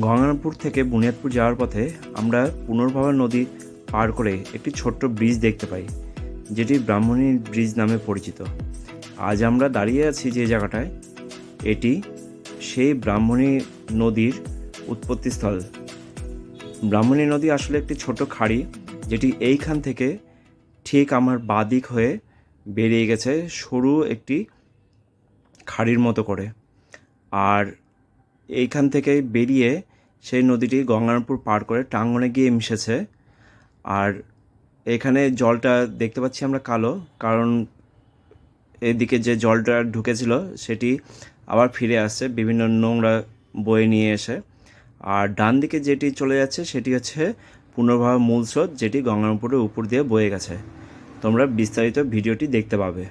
গঙ্গারামপুর থেকে বুনিয়াদপুর যাওয়ার পথে আমরা পুনর্ভবা নদী পার করে একটি ছোট্ট ব্রিজ দেখতে পাই, যেটি ব্রাহ্মণী ব্রিজ নামে পরিচিত। আজ আমরা দাঁড়িয়ে আছি যে জায়গাটায়, এটি সেই ব্রাহ্মণী নদীর উৎপত্তিস্থল। ব্রাহ্মণী নদী আসলে একটি ছোট খাড়ি, যেটি এইখান থেকে ঠিক আমার বাদিক হয়ে বেরিয়ে গেছে সরু একটি খাড়ির মতো করে। আর এইখান থেকে বেরিয়ে সেই নদীটি গঙ্গারামপুর পার করে টাঙ্গনে গিয়ে মিশেছে। আর এখানে জলটা দেখতে পাচ্ছি আমরা কালো, কারণ এদিকে যে জলটা ঢুকেছিল সেটি আবার ফিরে আসছে, বিভিন্ন নোংরা বয়ে নিয়ে এসে। আর ডান দিকে যেটি চলে যাচ্ছে সেটি হচ্ছে পুনর্ভবা মূল স্রোত, যেটি গঙ্গারামপুরের উপর দিয়ে বয়ে গেছে। তোমরা বিস্তারিত ভিডিওটি দেখতে পাবে।